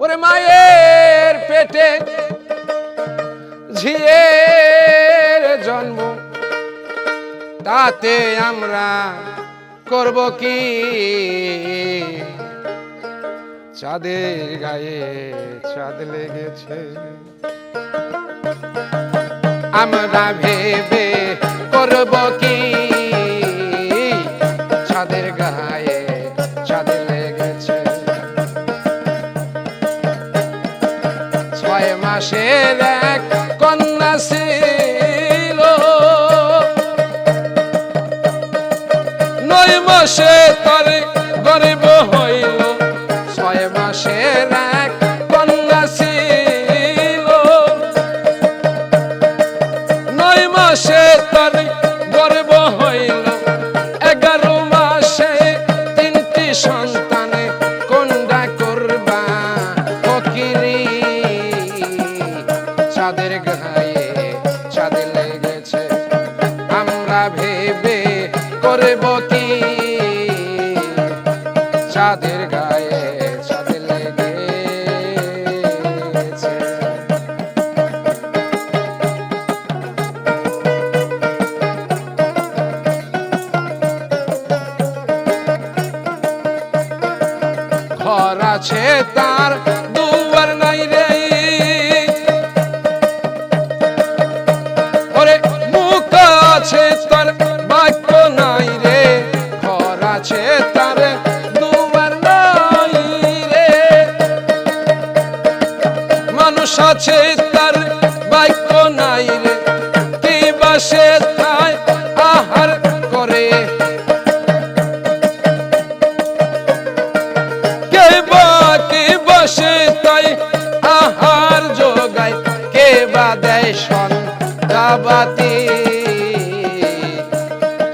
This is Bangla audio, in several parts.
ওরে মায়ের পেটে ঝিয়ের জন্ম। তাতে আমরা করব কি? চাঁদের গায়ে চাঁদ লেগেছে। আমরা ভেবে করব কি? ছাদের গায়ে ছয় দেখ কন্যা ছিল। নৈম সে তার গরিব চাঁদের গায়ে চাঁদ লেগেছে। আমরা ভেবে করব কি? চাঁদের গায়ে চাঁদ লেগেছে। ঘর আছে তার মানুষ আছে তার বাক্য নাই রে। কি বাসে তাই আহার করে? কে বা, কে বসে তাই আহার যোগায়। কে বা দেয় সন্ধ্যাবাতি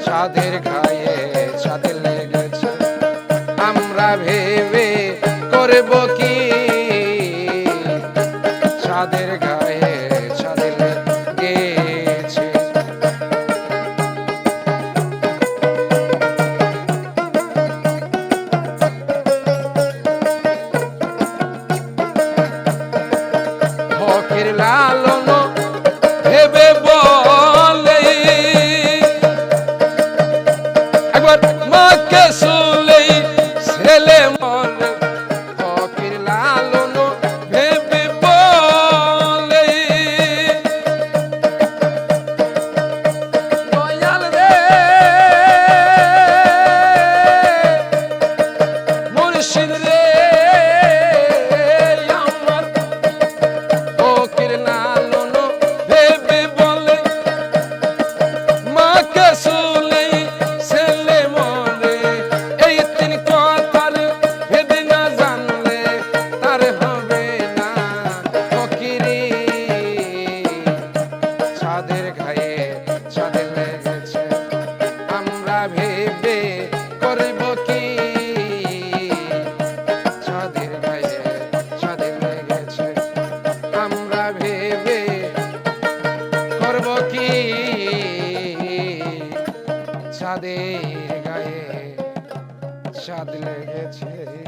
চাঁদের গায়ে চাঁদ লেগেছে। আমরা ভেবে সাদের গায়ে সাদ লেগেছে।